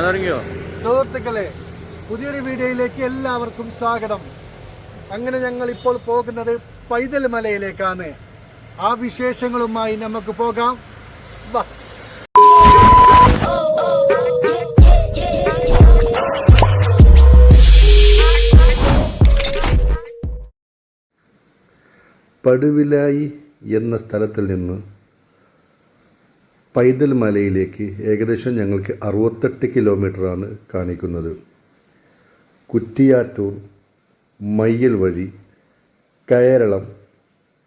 തുടങ്ങിയോ സുഹൃത്തുക്കളെ പുതിയൊരു വീഡിയോയിലേക്ക് എല്ലാവർക്കും സ്വാഗതം. അങ്ങനെ ഞങ്ങൾ ഇപ്പോൾ പോകുന്നത് പൈതൽ മലയിലേക്കാണ്. ആ വിശേഷങ്ങളുമായി നമുക്ക് പോകാം. വാ. പടുവിലായി എന്ന സ്ഥലത്തിൽ നിന്ന് പൈതൽ മലയിലേക്ക് ഏകദേശം ഞങ്ങൾക്ക് അറുപത്തെട്ട് കിലോമീറ്ററാണ് കാണിക്കുന്നത്. കുറ്റിയാറ്റൂർ മയ്യൽ വഴി കയരളം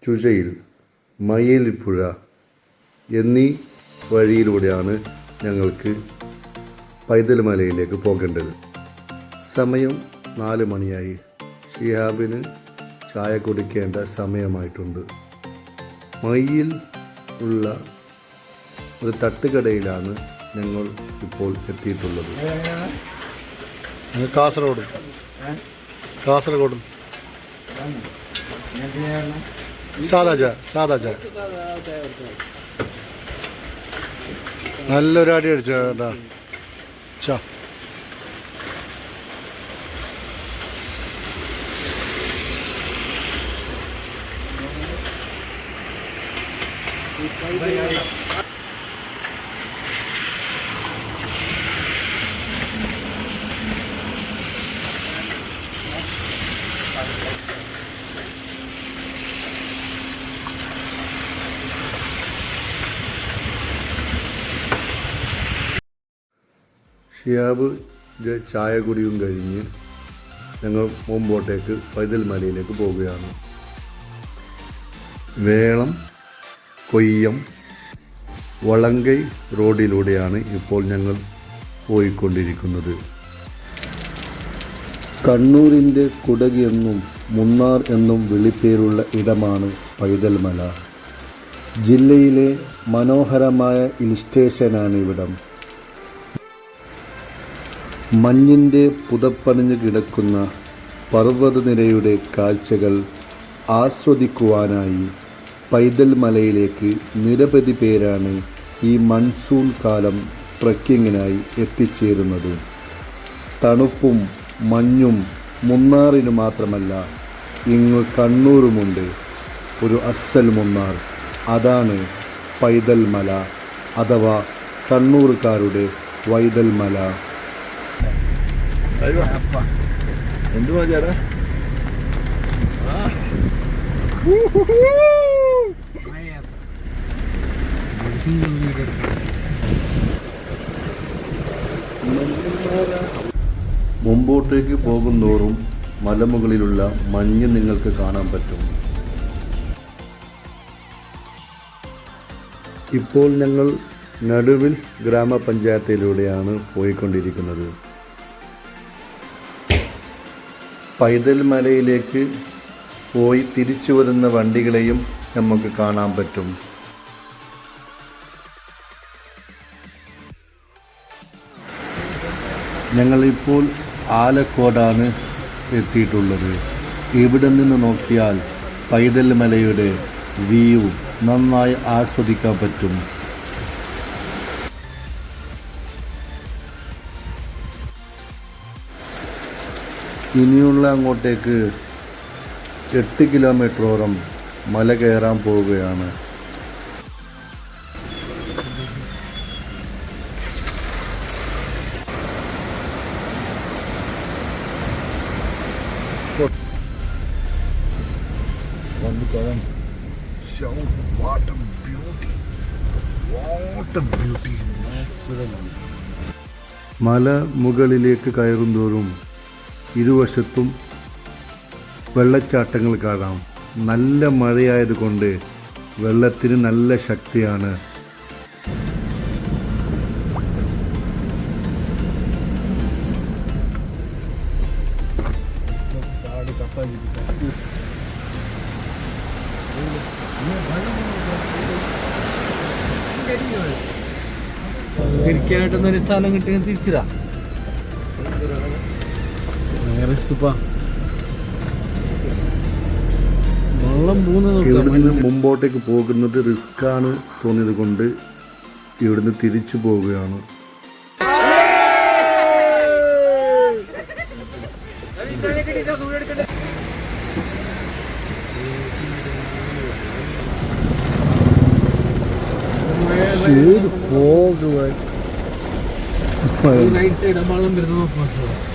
ചുഴയിൽ മയ്യലിപ്പുഴ എന്നീ വഴിയിലൂടെയാണ് ഞങ്ങൾക്ക് പൈതൽ മലയിലേക്ക് പോകേണ്ടത്. സമയം നാല് മണിയായി. ഷിഹാബിന് ചായ കുടിക്കേണ്ട സമയമായിട്ടുണ്ട്. മയ്യിൽ ഉള്ള ഒരു തട്ടുകടയിലാണ് ഞങ്ങൾ ഇപ്പോൾ എത്തിയിട്ടുള്ളത്. കാസർഗോഡ്. കാസർഗോഡ്. സാദാ ചായ സാദാ ചായ നല്ലൊരു അടി അടിച്ച ജ- ചായ കുടിയും കഴിഞ്ഞ് ഞങ്ങൾ മുമ്പോട്ടേക്ക് പൈതൽ മലയിലേക്ക് പോവുകയാണ്. വേളം കൊയ്യം വളങ്കൈ റോഡിലൂടെയാണ് ഇപ്പോൾ ഞങ്ങൾ പോയിക്കൊണ്ടിരിക്കുന്നത്. കണ്ണൂരിന്റെ കുടകി എന്നും മുന്നാർ എന്നും വിളിപ്പേരുള്ള ഇടമാണ് പൈതൽമല. ജില്ലയിലെ മനോഹരമായ ഹിൽ സ്റ്റേഷനാണ് ഇവിടം. മഞ്ഞിന്റെ പുതപ്പണിഞ്ഞു കിടക്കുന്ന പർവതനിരയുടെ കാഴ്ചകൾ ആസ്വദിക്കുവാനായി പൈതൽ മലയിലേക്ക് നിരവധി പേരാണ് ഈ മൺസൂൺ കാലം ട്രക്കിങ്ങിനായി എത്തിച്ചേരുന്നത്. തണുപ്പും മഞ്ഞും മുന്നാറിന് മാത്രമല്ല ഇങ്ങ് കണ്ണൂരുമുണ്ട്. ഒരു അസൽ മുന്നാർ. അതാണ് പൈതൽ മല അഥവാ കണ്ണൂർക്കാരുടെ വൈതൽ മല. എന്തുവാ ചേട്ടാ മുമ്പോട്ടേക്ക് പോകുന്തോറും മലമുകളിലുള്ള മഞ്ഞ് നിങ്ങൾക്ക് കാണാൻ പറ്റും. ഇപ്പോൾ ഞങ്ങൾ നടുവിൽ ഗ്രാമപഞ്ചായത്തിലൂടെയാണ് പോയിക്കൊണ്ടിരിക്കുന്നത്. പൈതൽ മലയിലേക്ക് പോയി തിരിച്ചു വരുന്ന വണ്ടികളെയും നമുക്ക് കാണാൻ പറ്റും. ഞങ്ങളിപ്പോൾ ആലക്കോടാണ് എത്തിയിട്ടുള്ളത്. ഇവിടെ നിന്ന് നോക്കിയാൽ പൈതൽ മലയുടെ വ്യൂ നന്നായി ആസ്വദിക്കാൻ പറ്റും. ഇനിയുള്ള അങ്ങോട്ടേക്ക് എട്ട് കിലോമീറ്ററോളം മല കയറാൻ പോവുകയാണ്. മല മുകളിലേക്ക് കയറുന്തോറും ഇരുവശത്തും വെള്ളച്ചാട്ടങ്ങൾ കാണാം. നല്ല മഴയായതുകൊണ്ട് വെള്ളത്തിന് നല്ല ശക്തിയാണ്. തിരിക്കാനായിട്ടൊന്നും ഒരു സ്ഥലം കിട്ടിയ തിരിച്ചിടാ. ഇറങ്ങി പാ മുമ്പോട്ടേക്ക് പോകുന്നത് റിസ്ക്കാണ് തോന്നിയത് കൊണ്ട് ഇവിടുന്ന് തിരിച്ചു പോവുകയാണ് Beautiful, dude. Right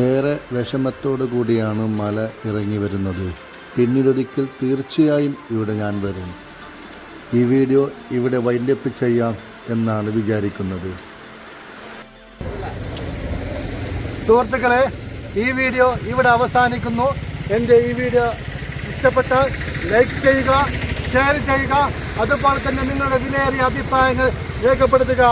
ഏറെ വിഷമത്തോടു കൂടിയാണ് മല ഇറങ്ങി വരുന്നത്. പിന്നീടൊരിക്കൽ തീർച്ചയായും ഇവിടെ ഞാൻ വരും. ഈ വീഡിയോ ഇവിടെ വൈൻഡപ്പ് ചെയ്യാം എന്നാണ് വിചാരിക്കുന്നത്. സുഹൃത്തുക്കളെ ഈ വീഡിയോ ഇവിടെ അവസാനിക്കുന്നു. എന്റെ ഈ വീഡിയോ ഇഷ്ടപ്പെട്ടാൽ ലൈക്ക് ചെയ്യുക ഷെയർ ചെയ്യുക അതുപോലെ തന്നെ നിങ്ങളുടെ വിലയേറിയ അഭിപ്രായങ്ങൾ രേഖപ്പെടുത്തുക.